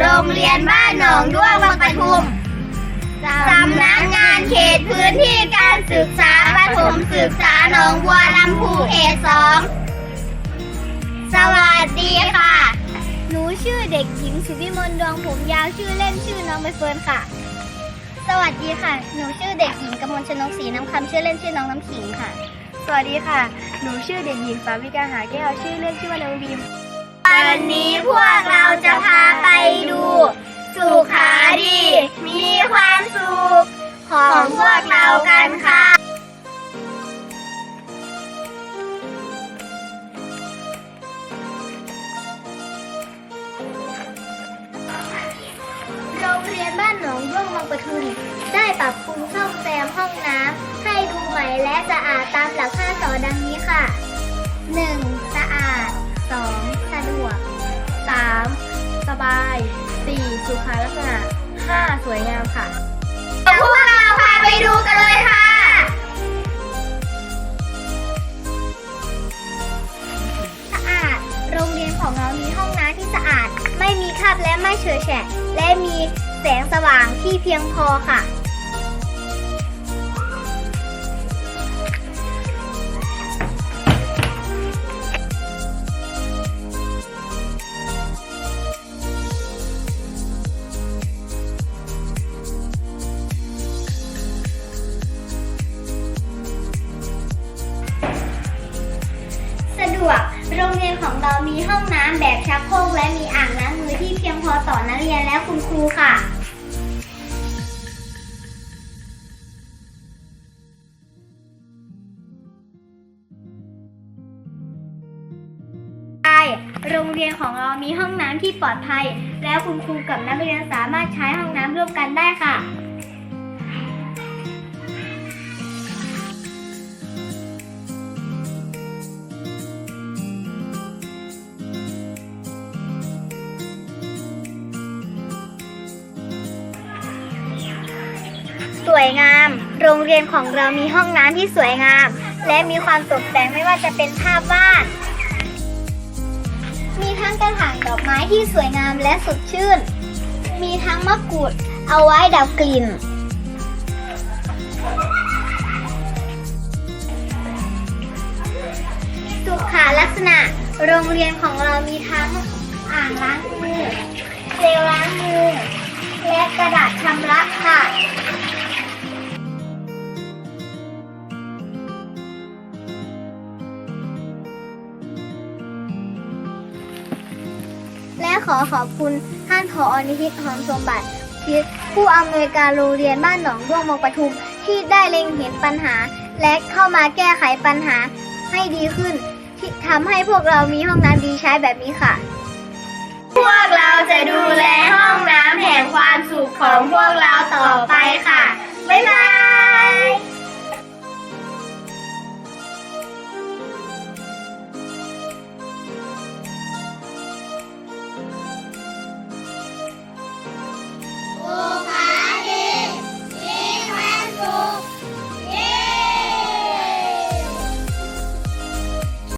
โรงเรียนบ้านหนองด้วงบางปทุมสำนักงานเขตพื้นที่การศึกษาประถมศึกษาหนองบัวลำพูเขตสองสวัสดีค่ะ หนูชื่อเด็กหญิงสุวิมลดวงผมยาวชื่อเล่นชื่อน้องใบเฟิร์นค่ะ สวัสดีค่ะ หนูชื่อเด็กหญิงกมลชนกศรีน้ำคำชื่อเล่นชื่อน้องน้ำขิงค่ะ สวัสดีค่ะ หนูชื่อเด็กหญิงสาวิกาหาแก้วชื่อเล่นชื่อว่าน้องบีม วันนี้พวกเราจะพาไปดู สุขาดีมีความสุข ของพวกเรากันค่ะ โรงเรียนบ้านหนองร่วงบางปทุมได้ปรับปรุงซ่อมแซมห้องน้ำให้ดูใหม่และสะอาดตามหลัก5สอดังนี้ค่ะ 1. สะอาด 2. สะดวก 3. สบาย 4. สุขาลักษณะ 5. สวยงามค่ะพวกเราพาไปดูกันเลยค่ะ สะอาด โรงเรียนของเรามีห้องน้ำที่สะอาด ไม่มีคราบและไม่เฉอะแฉะ และมีแสงสว่างที่เพียงพอค่ะ วก โรงเรียนของเรามีห้องน้ำแบบชักโครกและมีอ่างล้างมือที่เพียงพอต่อนักเรียนและคุณครูค่ะใช่โรงเรียนของเรามีห้องน้ำที่ปลอดภัย แล้วคุณครูกับนักเรียนสามารถใช้ห้องน้ำร่วมกันได้ค่ะ สวยงาม โรงเรียนของเรามีห้องน้ำที่สวยงาม และมีความตกแต่งไม่ว่าจะเป็นภาพวาด มีทั้งกระถางดอกไม้ที่สวยงามและสดชื่น มีทั้งมะกรูดเอาไว้ดับกลิ่น สุขาลักษณะ โรงเรียนของเรามีทั้งอ่างล้างมือ เจลล้างมือ และกระดาษชำระค่ะ ขอขอบคุณท่านผออนิธิหอมสมบัติคิดผู้อำนวยการโรงเรียนบ้านหนองร่วงมงปทุมที่ได้เล็งเห็นปัญหา และเข้ามาแก้ไขปัญหาให้ดีขึ้น ที่ทำให้พวกเรามีห้องน้ำดีใช้แบบนี้ค่ะ พวกเราจะดูแลห้องน้ำแห่งความสุขของพวกเราต่อไปค่ะ บ๊ายบาย